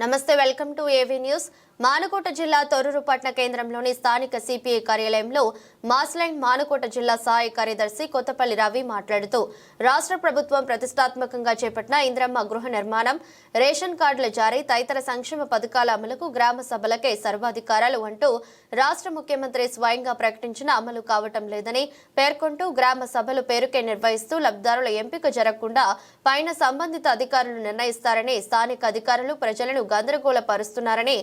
నమస్తే welcome to A V news. Manukota జిల్లా తొర్రూరు కేంద్రంలోని స్థానిక సిపిఐ కార్యాలయంలో మాస్లైన్ మానుకోట జిల్లా సహాయ కార్యదర్శి కొత్తపల్లి రవి మాట్లాడుతూ రాష్ట్ర ప్రభుత్వం ప్రతిష్టాత్మకంగా చేపట్టిన ఇంద్రమ్మ గృహ నిర్మాణం రేషన్ కార్డుల జారీ తదితర సంక్షేమ పథకాల అమలుకు గ్రామ సభలకే సర్వాధికారాలు అంటూ రాష్ట్ర ముఖ్యమంత్రి స్వయంగా ప్రకటించిన అమలు కావటం లేదని పేర్కొంటూ గ్రామ సభలు పేరుకే నిర్వహిస్తూ లబ్ధిదారుల ఎంపిక జరగకుండా పైన సంబంధిత అధికారులు నిర్ణయిస్తారని స్థానిక అధికారులు ప్రజలను గందరగోళపరుస్తున్నారని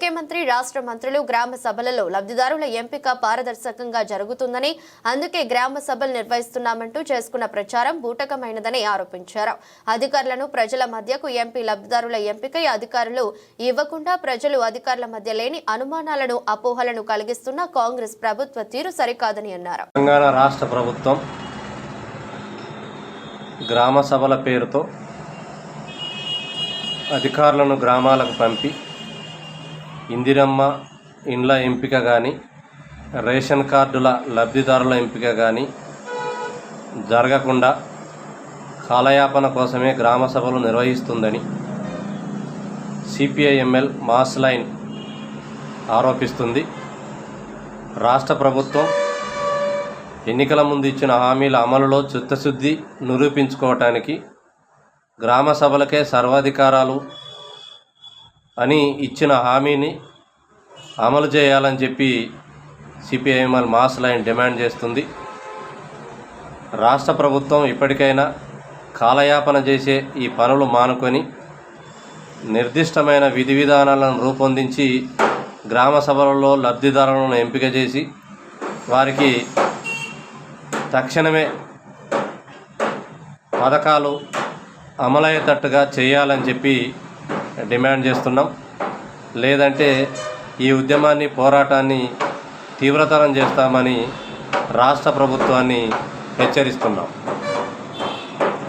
ముఖ్యమంత్రి రాష్ట్ర మంత్రులు గ్రామ సభలలో లబ్ధిదారుల ఎంపిక పారదర్శకంగా జరుగుతుందని అందుకే గ్రామ సభలు నిర్వహిస్తున్నామంటూ చేసుకున్న ప్రచారం బూటకమైనదని ఆరోపించారు. అధికారులను ప్రజల మధ్యకు ఎంపీ లబ్ధిదారుల ఎంపికై అధికారులు ఇవ్వకుండా ప్రజలు అధికారుల మధ్య లేని అనుమానాలను అపోహలను కలిగిస్తున్న కాంగ్రెస్ ప్రభుత్వ తీరు సరికాదని అన్నారు. తెలంగాణ రాష్ట్ర ప్రభుత్వం గ్రామ సభల పేరుతో అధికారులను గ్రామాలకు పంపి ఇందిరమ్మ ఇండ్ల ఎంపిక కానీ రేషన్ కార్డుల లబ్ధిదారుల ఎంపిక కానీ జరగకుండా కాలయాపన కోసమే గ్రామ సభలు నిర్వహిస్తుందని సిపిఐఎంఎల్ మాస్ లైన్ ఆరోపిస్తుంది. రాష్ట్ర ప్రభుత్వం ఎన్నికల ముందు ఇచ్చిన హామీల అమలులో చిత్తశుద్ధి నిరూపించుకోవటానికి గ్రామ సభలకే సర్వాధికారాలు అని ఇచ్చిన హామీని అమలు చేయాలని చెప్పి సిపిఐఎంఎల్ మాస్ లైన్ డిమాండ్ చేస్తుంది. రాష్ట్ర ప్రభుత్వం ఇప్పటికైనా కాలయాపన చేసే ఈ పనులు మానుకొని నిర్దిష్టమైన విధి విధానాలను రూపొందించి గ్రామ సభలలో లబ్ధిదారులను ఎంపిక చేసి వారికి తక్షణమే పథకాలు అమలయ్యేటట్టుగా చేయాలని చెప్పి డిమాండ్ చేస్తున్నాం. లేదంటే ఈ ఉద్యమాన్ని పోరాటాన్ని తీవ్రతరం చేస్తామని రాష్ట్ర ప్రభుత్వాన్ని హెచ్చరిస్తున్నాం.